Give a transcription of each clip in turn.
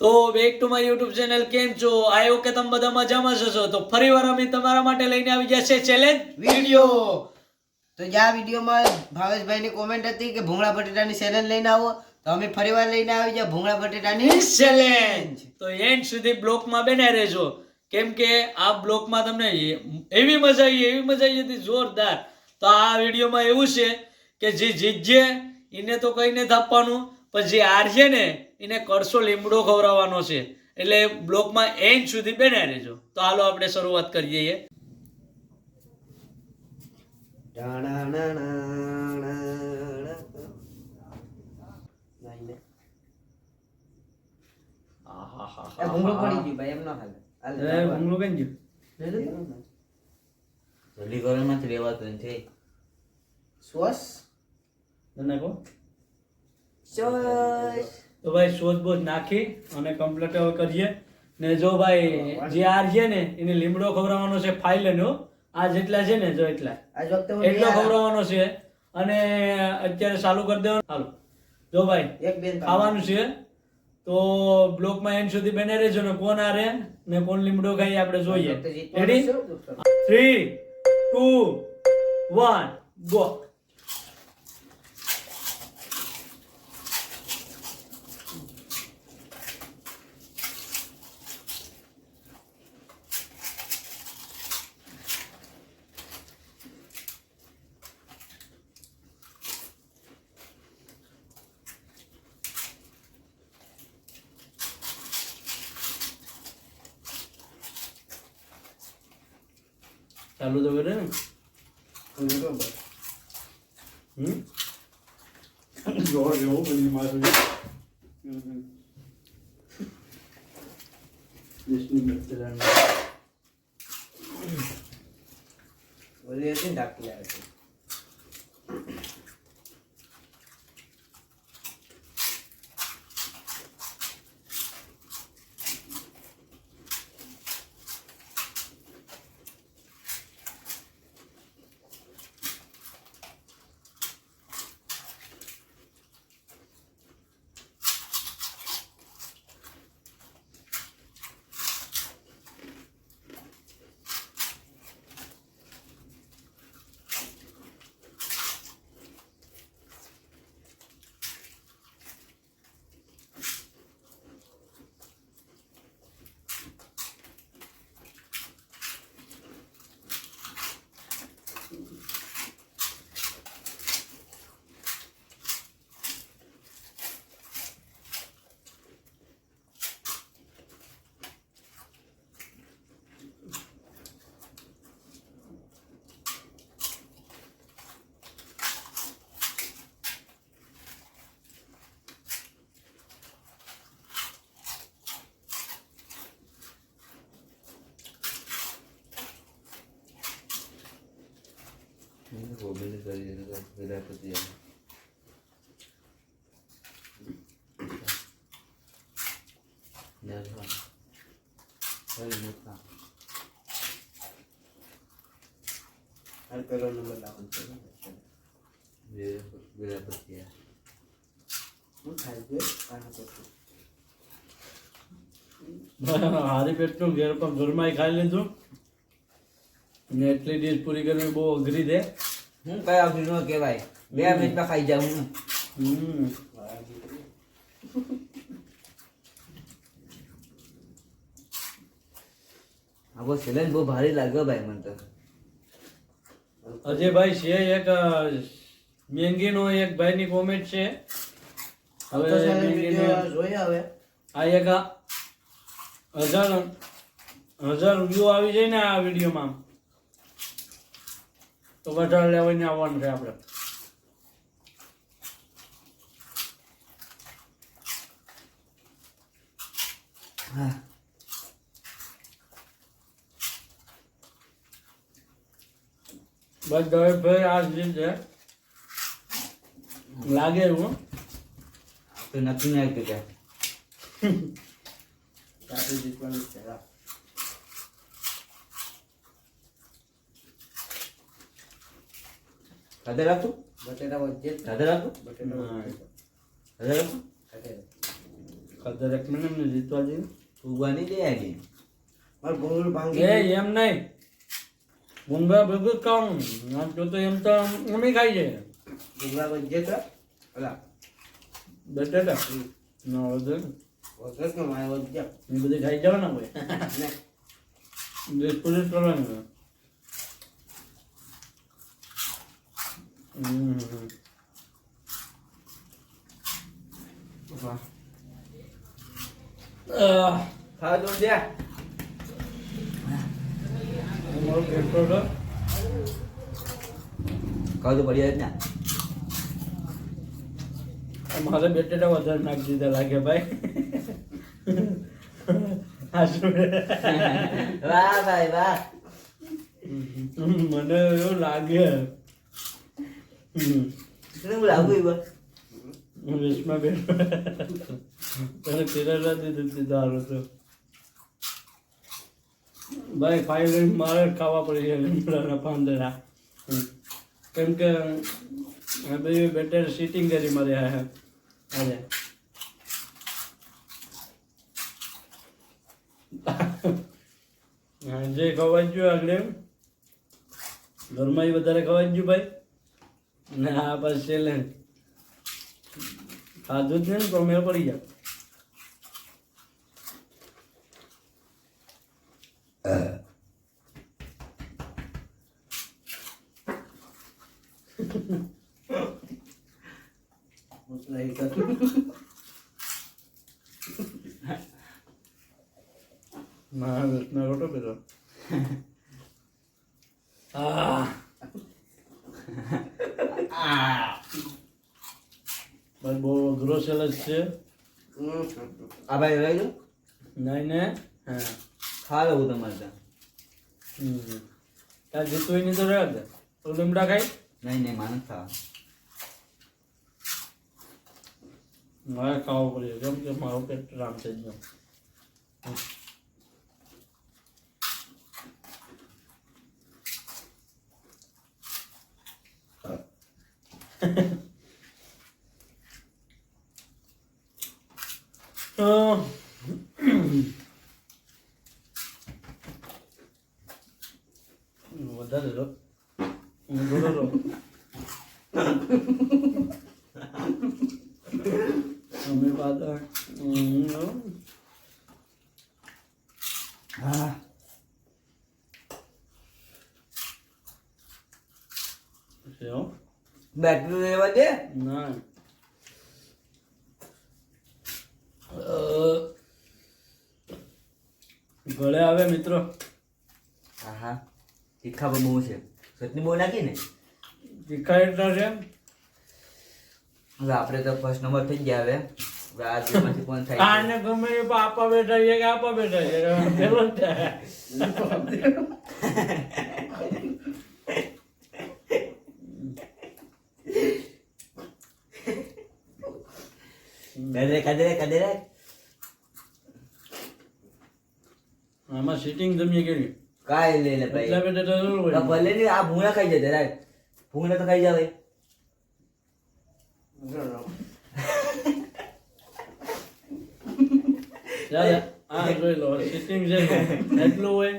તો back to my YouTube channel કેમ છો? આયો કે તમે બધા મજામાં છો તો ફરી વાર અમે તમારા માટે લઈને આવી ગયા છે ચેલેન્જ વીડિયો તો જ્યાં વિડીયોમાં ભાવેશભાઈની કોમેન્ટ હતી કે ભૂંગળા બટેટાની ચેલેન્જ લઈને આવો તો અમે ફરીવાર લઈને આવી ગયા ભૂંગળા બટેટાની ચેલેન્જ તો એન્ડ સુધી બ્લોકમાં બેને રહેજો. કેમ કે આ બ્લોકમાં તમને એવી મજા આવી એવી મજા આવી હતી જોરદાર. તો આ વિડીયોમાં એવું છે કે જે જીતજે એને તો કહીને નથી આપવાનું પણ જે હારશે ને એને કરશો લીમડો ખવડાવવાનો છે. એટલે બ્લોકમાં એન્ડ સુધી બેના રહેજો. તો હાલો આપણે શરૂઆત કરી દઈએ એ ભૂંગળો પડી ગયું ભાઈ એમ ન હાલે. હાલે, ચાલો. જલ્દી કરો એમાંથી લેવાતું નથી સોસ સોસ તો ભાઈ સોસ બોજ નાખી અને કમ્પ્લીટ કરીએ. ને જો ભાઈ જે આ છે ને એને લીમડો ખવડાવવાનો છે ફાઇલ નો આ જેટલા છે ને જો એટલા. એટલો ખવડાવવાનો છે. અને અત્યારે ચાલુ કરી દેવાનું. હાલો. જો ભાઈ ખાવાનું છે. તો બ્લોકમાં એન્ડ સુધી બને રહેજો ને કોણ હારે ને કોણ લીમડો ખાઈ આપણે જોઈએ. Ready three two one go ચાલુ તો કરે ને બરોબર. હમ જોર જેવું બધી મારું ઓલી હતી ને ઢાંકી આવે છે. ગોબીને કરી વિરાપતિ પેલો નંબર લાવવાનો છે. વિરાપતિ હું ખાઈ ગયો આનો પછી. હારી પેટનું ઘેર પર ઘરમાં ખાઈ લીધું. ને એટલી ડીશ પૂરી કરવી બહુ અઘરી છે. હું કયા ફીર નો કહેવાય. બે મિનિટમાં ખાઈ જાઉં હું. આવો સિલેન્ડ બહુ ભારી લાગ્યો ભાઈ મને તો. અજયભાઈ છે એક મેંગીનો એક ભાઈની કોમેન્ટ છે. હવે જોઈએ હવે આ એક હજાર હજાર વ્યૂ આવી જાય ને આ વિડીયોમાં તો વધારે લેવાઈને આવવાનું છે આપણે. હા. બસ ભાઈ આ જે છે લાગે એવું તો નહીં આવ્યું ત્યાં. સાથે રાખું? બટેટા વચ્ચે જ. આપું બટેટા હા. આપું. કદર એક મિનિટ ને જીતવા દે. ઉગવાની દે આજે મારું બોલ ભાંગી એ એમ નહીં. ભૂંગળા ભેગું કામ આમ જો તો એમ તો અમે ખાઈ જાય. ભૂંગળા વચ્ચે તો ઓલા બટેટા. ના વધે વગર નો માય વચ્ચે એ બધું ખાઈ જવાના ને. ભાઈ ને દેશ પોલીસ કરવાની મારો પેટ્રોલ તો ખાવા તો પડી ના મારે બટેટા વધારે નાખી દીધા લાગે ભાઈ? વાહ ભાઈ વાહ. મને એવું લાગે. હમ. લાગુ એવા. હું રેશમા બેન તને તેરા દીધું તે દારૂ તો. ભાઈ ફાઈવ મારે ખાવા પડી લીમડાના પાંદડા. કેમ કે આ બધી બેટર સીટિંગ કરી મારે આ આજે જે ખવાઈ ગયું આગળ ઘરમાં વધારે ખવાઈ ગયું ભાઈ? ને આ બસ ચેલેન્જ ખાધું જ નહીં ને તો મેળ પડી જાય નહીં તો ના ના રોટો પેલો. આ. ભાઈ બહુ અઘરો ચેલેન્જ છે. આ ભાઈ લઈ લો. નહીં ને હા. ખા લઉં તમારે ત્યાં. ત્યાં જીતવું નહીં તો રહ્યા તો લીમડા ખાઈ નહીં નહીં માનસ ખાવા મારે ખાવું પડે. કેમ કે મારું પેટ રામ થઈ ગયું. તો વધારે લો થોડો લો અમે પાછા હમ, લો. હા છે હો. બેટરી રહેવા દે. ના. ગળે આવે મિત્રો. હા હા. તીખા બહુ છે. ચટણી બહુ નાખી ને? તીખા એટલા છે હવે આપણે તો ફર્સ્ટ નંબર થઈ ગયા હવે. આને ગમે એ આપા બેઠા છે કે આપા બેઠા છે? થાય. કદરે કદરે કદરે આમાં સીટિંગ જમીએ કેવી? કાઈ લે લે ભાઈ. એટલા તો જરૂર હોય. ભલે ને આ ભૂંગળા ખાઈ જાય રાય ભૂંગળા તો ખાઈ જાવ ભાઈ. ચાલ, આ જોઈ લો સીટિંગ છે એટલું હોય.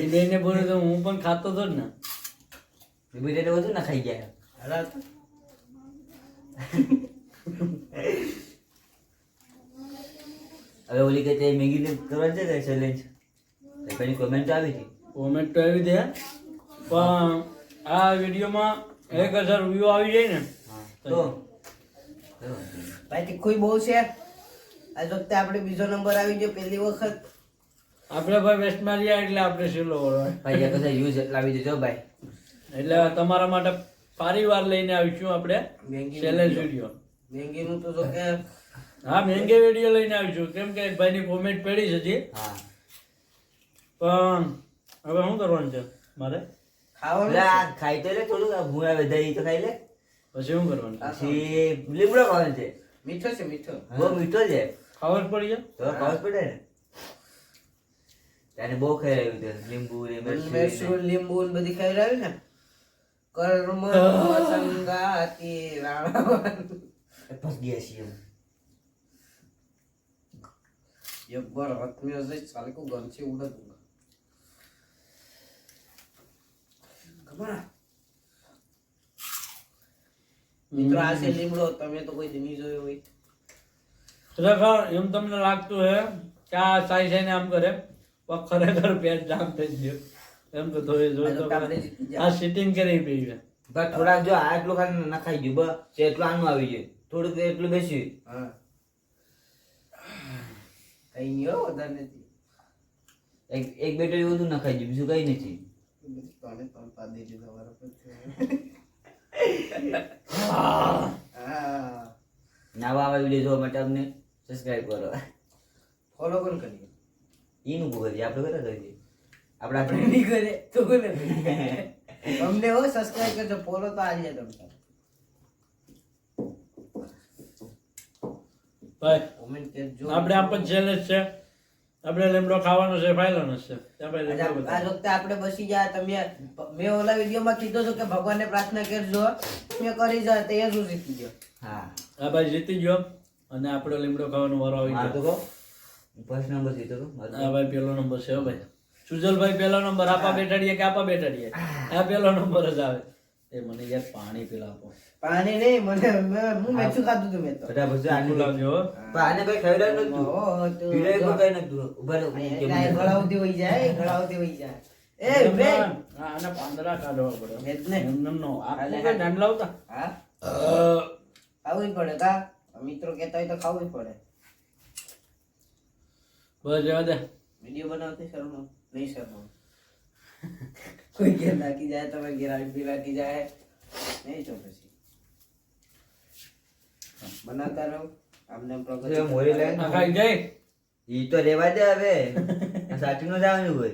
એ બેને બોલે તો હું પણ ખાતો તો જ ને. બીજે બધું ના ખાઈ ગયા. હાલા તો. હવે ઓલી કે તે મેગી ને કરવા છે ને ચેલેન્જ તો પેલી કોમેન્ટ આવી હતી? કોમેન્ટ તો આવી દે પણ આ વિડીયોમાં એક હજાર વ્યૂ આવી જાય ને તો ભાઈ તીખું બહુ છે. આ વખતે આપણે બીજો નંબર આવી ગયો પહેલી વખત. આપણે ભાઈ વેસ્ટમાં રહ્યા એટલે આપણે વળવાય ભાઈ એક હજાર યુઝ એટલા આવી દેજો ભાઈ. એટલે તમારા માટે પરિવાર લઈને આવીશું આપણે ચેલેન્જ વીડિયો મેંગીનું તો જો કે હા મેંગે વીડિયો લઈને આવીશું કેમ કે એક ભાઈની કોમેન્ટ પડી છે જી હા. પણ હવે શું કરવાનું છે મારે? ખાવાનું આ ખાઈ તો લે થોડું. આ ભૂંગળા વધારી તો ખાઈ લે. પછી શું કરવાનું છે? પછી લીમડો ખાવાનું છે. મીઠો છે મીઠો. બહુ મીઠો છે. ખબર પડી જાય તો ખબર પડે ને? ત્યારે બહુ ખાઈ રહ્યું છે. લીંબુ ને મરચું લીંબુ ને બધી ખાઈ રહ્યું ને? કર્મ સંગાતી રાવણ ગયા છીએ એક વાર હાથ મેં હશે ચાલે કો ગન છે ઉડા દુંગા ખબર મિત્રો આ છે લીમડો તમે તો કોઈ દિની જોયો હોય ખરેખર એમ તમને લાગતું હે કે આ સાઈ ને આમ કરે. પણ ખરેખર પેટ જામ થઈ ગયો. એમ તો થોડી જોઈ તો આ સિટિંગ કરી પી થોડાક જો આટલું ખાલી નખાઈ ગયું બસ એટલું આનું આવી ગયું. થોડુંક એટલું બેસ્યું. હા. કઈ નહીં હો વધારે નથી. એક એક બેટરી વધુ નખાઈ ગયું બીજું કઈ નથી. તને પણ પાડી દીધો પર નવા આવા વીડિયો જોવા માટે અમને સબસ્ક્રાઇબ કરો. ફોલો પણ કરીએ એનું ભૂગલ આપણે કરે કરીએ આપણે આપણે નહીં કરે તો કોને અમને હો સબસ્ક્રાઇબ કરજો ફોલો તો આલીએ તમને. ભાઈ આપણે આમ પણ છેલ્લે જ છે. આપણે લીમડો ખાવાનો છે ફાયલાનો છે આ વખતે આપણે બસી ગયા તમે મેં ઓલા વિડીયોમાં કીધું હતું કે ભગવાનને પ્રાર્થના કરજો મેં કરી જાય તો એ શું જીતી ગયો. હા. આ ભાઈ જીતી ગયો અને આપણો લીમડો ખાવાનો વારો આવી ગયો. તો ફર્સ્ટ નંબર જીતો તો આ ભાઈ પેલો નંબર છે હો ભાઈ. સુજલભાઈ પેલો નંબર આપા બેઠાડીએ કે આપા બેઠાડીએ? આ પેલો નંબર જ આવે. એ મને યાર પાણી પીલા આપો. પાણી નહીં મને હું મેચું ખાધું તું મેં તો. બધા જો આનું લાવજો પણ આને કઈ ખવડાવ્યું નતું પીડાય કોઈ કઈ નતું ઊભા રહો. ગળાઉથી વહી જાય ગળાવતી વહી જાય. એ બે આના પાંદડા કાઢવા પડે. મેં ને. એમ નેમ નો. આ કઈ લાવતા? હા? ખાવું પડે કા? મિત્રો કહેતા હોય તો ખાવું પડે. બસ જવા દે. વિડિયો બનાવતી શરમ નહીં શરમ કોઈ ઘેર નાખી જાય તમે ઘેર આવી નાખી જાય. નહીં તો પછી. બનાવતા રહો. આમને પ્રગતિ મોરી લે. આ ખાઈ જાય. ઈ તો રેવા દે હવે. સાચું ન જવાનું હોય.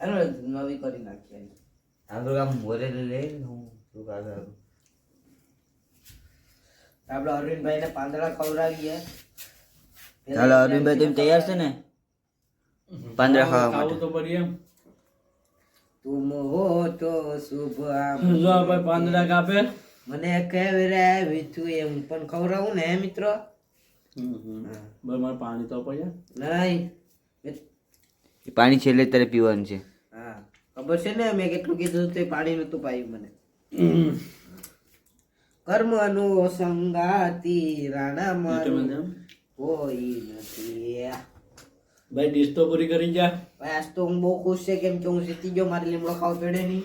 અરે નવી કરી નાખી. તો આમ મોરે લે હું શું કાગળ આપું. આપણે અરવિંદભાઈ ને પાંદડા ખવડાવીએ. ચાલો અરવિંદભાઈ તમે તૈયાર છે ને? પાંદડા ખાવા માટે. તો એમ. તુમ હો તો શુભ આમ. જો ભાઈ પાંદડા કાપે? મને કહેવરાવી તું એમ પણ ખવડાવું ને મિત્રો? બસ મારે પાણી તો પડ્યા નહીં. પાણી છેલ્લે તારે પીવાનું છે. હા. ખબર છે ને મેં કેટલું કીધું તે પાણી નતું પાયું મને. કર્મનો સંગાતી રાણા મારું કોઈ નથી. ભાઈ ડીશ તો પૂરી કરી જા. ભાઈ આજ તો હું બહુ ખુશ છે કેમ કે હું જીતી ગયો મારે લીમડો ખાવ પડે નહીં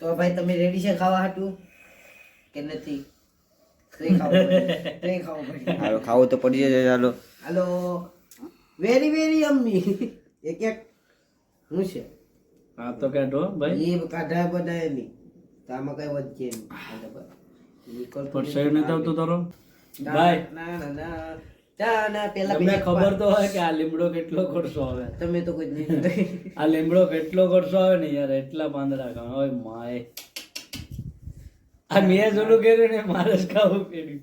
તો ભાઈ તમે રેડી છે ખાવા હાટું કે નથી ખાવું તો પડી જશે ચાલો હાલો વેરી વેરી અમ્મી એક એક હું છે હા તો કાઢો ભાઈ એ કાઢા બધા નહીં તો આમાં કઈ વધશે નહીં આ સહી નથી આવતું તારો ના, ભાઈ ના ના ના તમને ખબર તો હોય કે આ લીમડો કેટલો ખર્ચો આવે. તમે તો કોઈ નહીં આ લીમડો કેટલો ખર્ચો આવે ને યાર એટલા પાંદડા ખાવા. હોય માય. આ મેં જોલું કર્યું ને મારે જ ખાવું કર્યું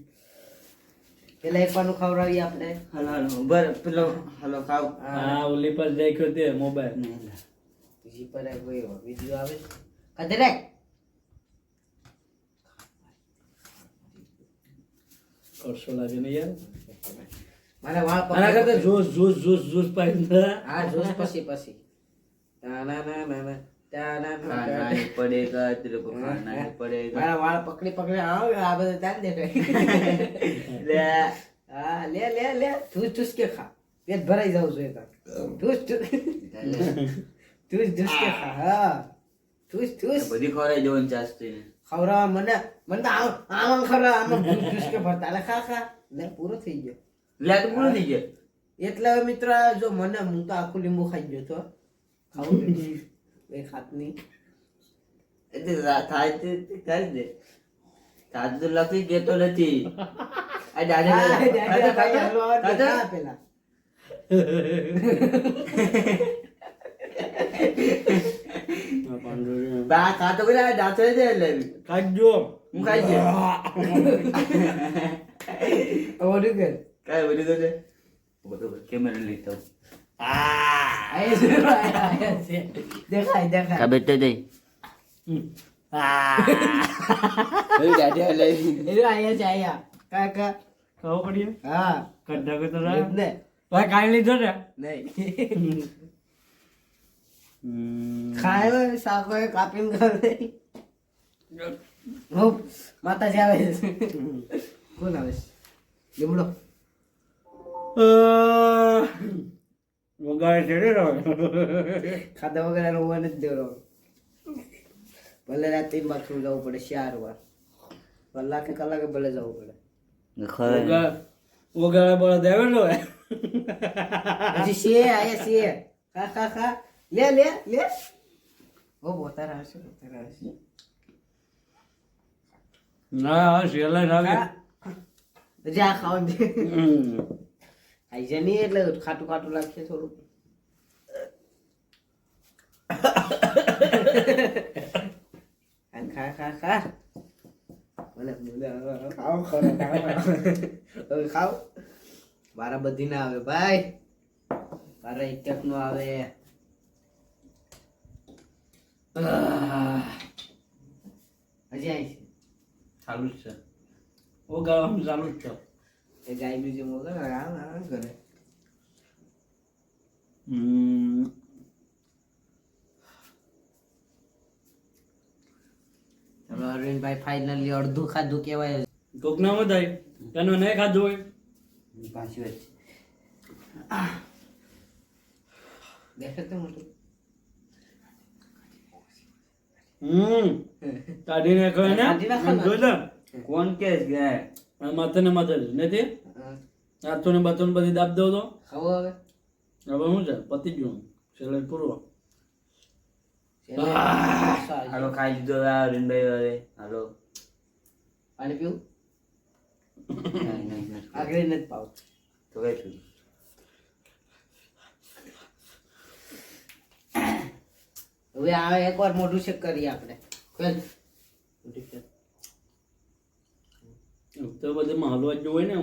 પેલા એક પાનું ખવડાવીએ આપણે. હાલો હાલો બર પેલો હાલો ખાવ. હા. ઓલી પર દેખ્યો તે મોબાઈલ બીજી પર કોઈ વીડિયો આવે કદરે! કરશો લાગે ને યાર? મારા વાળ મારા કરતા પકડી. જોશ જોશ જોશ જોશ પાઈ હા જોશ પછી પછી. ના ના ના ના ના તા ના ના ના. પડેગા તેરે કો ખાના પડેગા મારા વાળ પકડી પકડી આવ આ બધા દે લે. હા લે લે લે. ઠૂસ કે ખા. પેટ ભરાઈ જાવ જોઈએ ઠૂસ કે ખા. હા. ઠૂસ ઠૂસ. બધી ખવડાવી દેવાની ચાસ છે ખવડાવવા મને મને તો આમ આમ ખરા આમ ઠૂસ કે ભરતા લે ખા ખા. લે પૂરો થઈ ગયો. લે તો પૂરું થઈ ગયું એટલે હવે મિત્ર જો મને હું તો આખું લીંબુ ખાઈ ગયો તો. ખાવું નથી. એ ખાત નહીં એટલે થાય તે તે કરી દે. તાજ તો લખી ગયો નથી. આ દાદા પેલા. બા ખાતો આ દાંતો દે એટલે. ખાજો હું ખાઈ ગયો. ઓલું કર? કરે લીધો આયા છે, આયા છે. દેખાય દેખાય દઈ. દાદા લઈ એ આયા છે આયા કાકા ખાવો પડીએ હા. કડ્ડા કે તો દૂધ ને ભાઈ કાઈ લીધો ને? નહીં. ખાયો શાકો કાપીને ખાવે માતાજી આવે છે. કોણ આવે છે? લીમડો વગાડે છે ને ખાધા વગર ઊંઘ નથી દેવો ભલે રાત બાથરૂમ જવું પડે ચાર વાર. કલાકે કલાકે ભલે જવું પડે. વગા- વગાડે બળદ આવે ને હવે. હજી સે આયા સે ખા ખા ખા. લે લે લે. ઓ બોતા હશે બોતા હશે ના શેલા રાવે ખા. હજી આ ખાવા ખાઈ જાય નહીં એટલે ખાટું ખાટું લાગશે થોડું ખા ખા ખા. ખા બોલે બોલે ખાઓ ખરો હવે ખાઓ. મારા બધી ના આવે, ભાઈ. મારા એક નો આવે. હજી આવી છે ચાલુ જ છે. વગાડવાનું ચાલુ જ છે. એ ગાય બીજું મોકલે આમ આમ કરે હમ. અરવિંદભાઈ ફાઇનલી અડધું ખાધું કહેવાય. કોક ના વધાય તેનો નહીં ખાધું હોય. પાછી વાત દેખે તો મોટું. હમ. કાઢીને કહે ને કાઢી નાખો ને. જોઈ લે કોણ કે છે? માથે ને માથે નથી? હા. હાથો ને બાથો ને બધી દાબ દો તો. હવે હવે શું છે? પતી ગયું છેલ્લે પૂરો. હાલો ખાઈ લીધો હવે અરવિંદભાઈ હવે. હાલો. પાણી પીવું. આગળ નથી પાવ. તો કઈ હવે આ એકવાર મોઢું ચેક કરીએ આપણે. તો બધું હલવા જ હોય ને.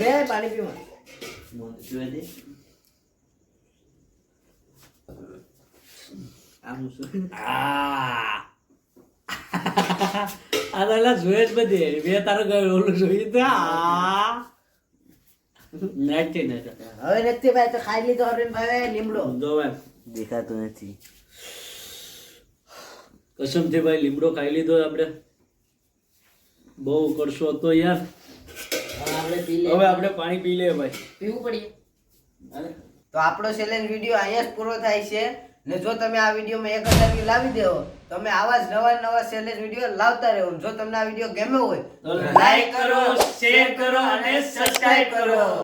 બે પાણી પીવું. મોઢું જોઈ દે. આમ શું? આ. આ જોઈએ જ બધી. બે તારો ગયો ઓલું જોયું તો આ. નથી હવે નથી ભાઈ તો ખાઈ લીધો અરવિંદભાઈ લીમડો. જો ભાઈ. દેખાતું નથી. કસમથી ભાઈ લીમડો ખાઈ લીધો આપણે. બહુ કરશો તો યાર. હવે આપણે પાણી પી લઈએ ભાઈ. પીવું પડીએ તો આપણો ચેલેન્જ વીડિયો અહીંયા જ પૂરો થાય છે. ને જો તમે આ વિડીયોમાં એક હજારથી લાવી દેવો તો અમે આવા જ નવા નવા ચેલેન્જ વીડિયો લાવતા રહેવું જો તમને આ વીડિયો ગમ્યો હોય તો લાઈક કરો શેર કરો અને સબસ્ક્રાઇબ કરો.